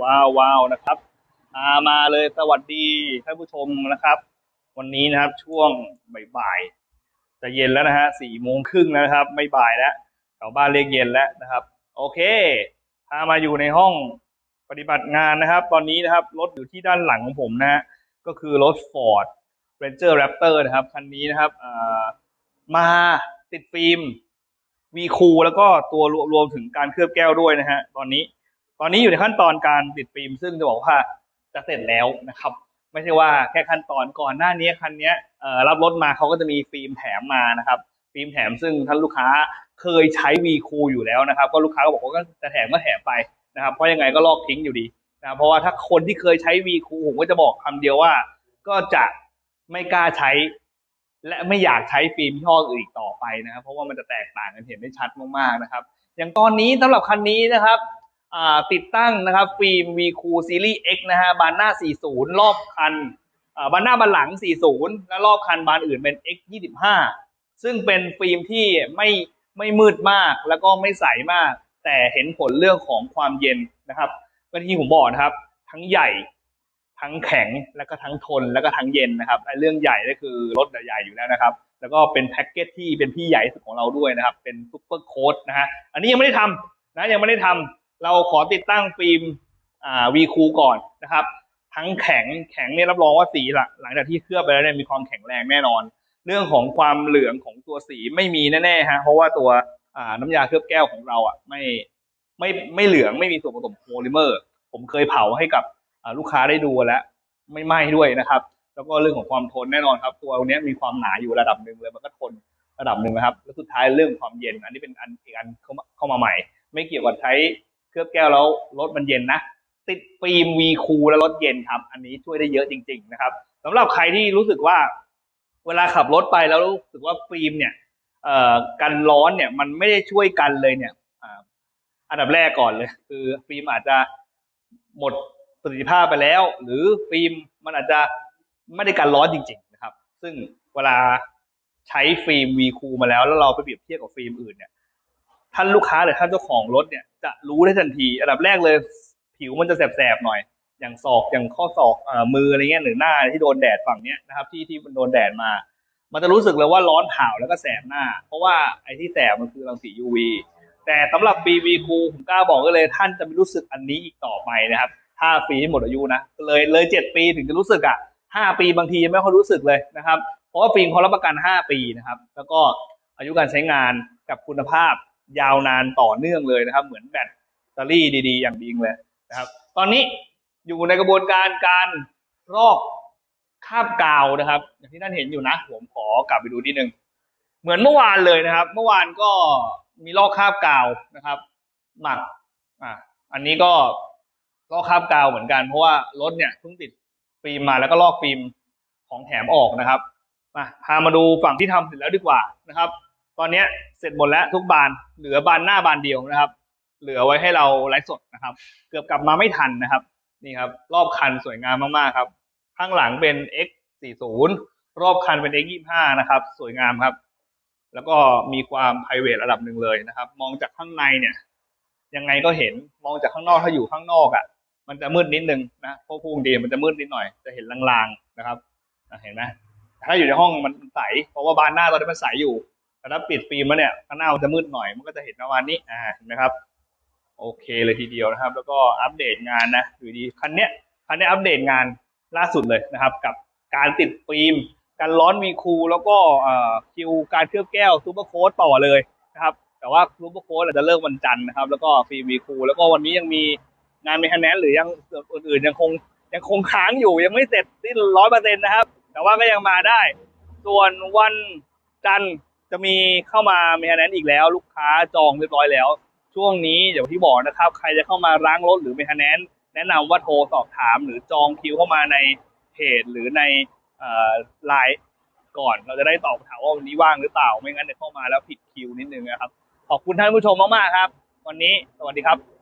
ว้าวว้าวนะครับอามาเลยสวัสดีท่านผู้ชมนะครับ วันนี้นะครับช่วงบ่ายๆจะเย็นแล้วนะฮะสี่โมงครึ่งแล้วนะครับ ไม่บ่ายแล้วแถวบ้านเรียกเย็นแล้วนะครับ โอเคพามาอยู่ในห้องปฏิบัติงานนะครับ ตอนนี้นะครับรถอยู่ที่ด้านหลังของผมนะฮะก็คือรถ Ford Ranger Raptor นะครับ คันนี้นะครับมาติดฟิล์ม วีคูแล้วก็ตัวรวมรวมถึงการเคลือบแก้วด้วยนะฮะตอนนี้ ตอนนี้อยู่ในขั้นตอนการติดฟิล์มซึ่งจะบอกว่าจะเสร็จแล้วนะครับ ไม่ใช่ว่าแค่ขั้นตอนก่อนหน้านี้คันนี้เอ่อรับรถมาเขาก็จะมีฟิล์มแถมมานะครับฟิล์มแถมซึ่งท่านลูกค้าเคยใช้วีคูอยู่แล้วนะครับ ก็ลูกค้าก็บอกว่าก็จะแถมก็แถมไปนะครับ เพราะยังไงก็ลอกทิ้งอยู่ดีนะเพราะว่าถ้าคนที่เคยใช้วีคูผมก็จะบอกคำเดียวว่า ก็จะไม่กล้าใช้ และไม่อยากใช้ฟิล์มยี่ห้ออื่นอีกต่อไปนะครับ เพราะว่ามันจะแตกต่างกันเห็นได้ชัดมากๆนะครับ อย่างตอนนี้สำหรับคันนี้นะครับติดตั้งนะครับฟิล์ม V c o o Series X นะฮะบานหน้า 40 รอบคันบานหน้าบานหลัง 40 และรอบคันบานอื่นเป็น X 25ซึ่งเป็นฟิล์มที่ไม่ไม่มืดมากแล้วก็ไม่ใสมาก แต่เห็นผลเรื่องของความเย็นนะครับก็ที่ผมบอกนะครับ ทั้งใหญ่ ทั้งแข็งแล้วก็ทั้งทนแล้วก็ทั้งเย็นนะครับไอ้เรื่องใหญ่ก็คือรถใหญ่อยู่แล้วนะครับ แล้วก็เป็นแพ็กเกจที่เป็นพี่ใหญ่สุดของเราด้วยนะครับ เป็นซุปเปอร์โค้ดนะฮะอันนี้ยังไม่ได้ทำนะยังไม่ได้ทำเราขอติดตั้งฟิล์มอ่าวีคูก่อนนะครับ ทั้งแข็งแข็งเนี่ยรับรองว่าสีหลังหลังจากที่เคลือบไปแล้วเนี่ยมีความแข็งแรงแน่นอน เรื่องของความเหลืองของตัวสีไม่มีแน่ๆฮะเพราะว่าตัวอ่าน้ำยาเคลือบแก้วของเราอะไม่ไม่ไม่เหลืองไม่มีส่วนผสมโพลิเมอร์ ผมเคยเผาให้กับ ลูกค้าได้ดูแล้วไม่ไหม้ด้วยนะครับ แล้วก็เรื่องของความทนแน่นอนครับ ตัวนี้มีความหนาอยู่ระดับหนึ่งเลยมันก็ทนระดับหนึ่งนะครับ แล้วสุดท้ายเรื่องความเย็น อันนี้เป็นอันอีกอันเข้ามาใหม่ ไม่เกี่ยวกับใช้เคลือบแก้วแล้วรถมันเย็นนะติดฟิล์มวีคูแล้วรถเย็นครับ อันนี้ช่วยได้เยอะจริง ๆ นะครับสำหรับใครที่รู้สึกว่า เวลาขับรถไปแล้วรู้สึกว่าฟิล์มเนี่ยเอ่อกันร้อนเนี่ยมันไม่ได้ช่วยกันเลยเนี่ยอันดับแรกก่อนเลย คือฟิล์มอาจจะหมด ประสิทธิภาพไปแล้ว หรือฟิล์มมันอาจจะไม่ได้การร้อนจริง ๆ นะครับ ซึ่งเวลาใช้ฟิล์ม V คูมาแล้วแล้วเราไปเปรียบเทียบกับฟิล์มอื่นเนี่ยท่านลูกค้าหรือท่านเจ้าของรถเนี่ยจะรู้ได้ทันทีอันดับแรกเลย ผิวมันจะแสบๆหน่อย อย่างศอกอย่างข้อศอกอมืออะไรเงี้ยหรือหน้าที่โดนแดดฝั่งเนี้ยนะครับ ที่ที่มันโดนแดดมา มันจะรู้สึกเลยว่าร้อนเผาแล้วก็แสบหน้า เพราะว่าไอ้ที่แสบมันคือรังสี UV แต่สำหรับ BV คูผมกล้าบอกก็เลยท่านจะไม่รู้สึกอันนี้อีกต่อไปนะครับ ห้าปีที่หมดอายุนะเลยเลยเจ็ดปีถึงจะรู้สึกอะห้าปีบางทียังไม่ค่อยรู้สึกเลยนะครับ เพราะว่าฟิล์มเขารับประกันห้าปีนะครับ แล้วก็อายุการใช้งานกับคุณภาพยาวนานต่อเนื่องเลยนะครับ เหมือนแบตเตอรี่ดีๆ อย่างดีเลยนะครับ ตอนนี้อยู่ในกระบวนการการรอกคาบกาวนะครับ อย่างที่ท่านเห็นอยู่นะ ผมขอกลับไปดูนิดนึงเหมือนเมื่อวานเลยนะครับ เมื่อวานก็มีลอกคาบกาวนะครับ หมักอะอันนี้ก็ ลอกคาบกาวเหมือนกันเพราะว่ารถเนี่ยเพิ่งติดฟิล์มมาแล้วก็ลอกฟิล์มของแถมออกนะครับมาพามาดูฝั่งที่ทำเสร็จแล้วดีกว่านะครับ ตอนเนี้ยเสร็จหมดแล้วทุกบานเหลือบานหน้าบานเดียวนะครับ เหลือไว้ให้เราไลฟ์สดนะครับ เกือบกลับมาไม่ทันนะครับนี่ครับ รอบคันสวยงามมากๆครับข้างหลังเป็น X 4 0รอบคันเป็น X 25นะครับ สวยงามครับ แล้วก็มีความ p r i v a t ระดับหนึ่งเลยนะครับ มองจากข้างในเนี่ย ยังไงก็เห็นมองจากข้างนอกถ้าอยู่ข้างนอกอะ มันจะมืดนิดนึงนะเพราะพุ่งดีมันจะมืดนิดหน่อย จะเห็นลางๆนะครับเห็นไหมถ้าอยู่ในห้องมันใส เพราะว่าบานหน้าตอนนี้มันใสอยู่แต่ถ้าปิดฟิล์มแล้วเนี่ยข้างหน้ามันจะมืดหน่อยมันก็จะเห็นประมาณนี้อ่าเห็นไหมครับ โอเคเลยทีเดียวนะครับ แล้วก็อัปเดตงานนะอยู่ดีคันเนี้ยคันนี้อัปเดตงานล่าสุดเลยนะครับ กับการติดฟิล์มการร้อนวีคูแล้วก็คิวการเคลือบแก้วซูเปอร์โค้ดต่อเลยนะครับ แต่ว่าซูเปอร์โค้ดอาจจะเริ่มวันจันทร์นะครับ แล้วก็ฟิล์มวีคูแล้วก็วันนี้ยังมี งานเมคาแนนหรือยังอื่นๆยังคงยังคงค้างอยู่ยังไม่เสร็จที่ร้อยเปอร์เซ็นต์นะครับ แต่ว่าก็ยังมาได้ ส่วนวันจันทร์จะมีเข้ามาเมคาแนนอีกแล้ว ลูกค้าจองเรียบร้อยแล้ว ช่วงนี้อย่างที่บอกนะครับ ใครจะเข้ามาล้างรถหรือเมคาแนนแนะนำว่าโทรสอบถาม หรือจองคิวเข้ามาในเพจหรือในไลน์ก่อนเราจะได้ตอบถามว่าวันนี้ว่างหรือเปล่าไม่งั้นเดี๋ยวเข้ามาแล้วผิดคิวนิดนึงนะครับขอบคุณท่านผู้ชมมากๆครับ วันนี้สวัสดีครับ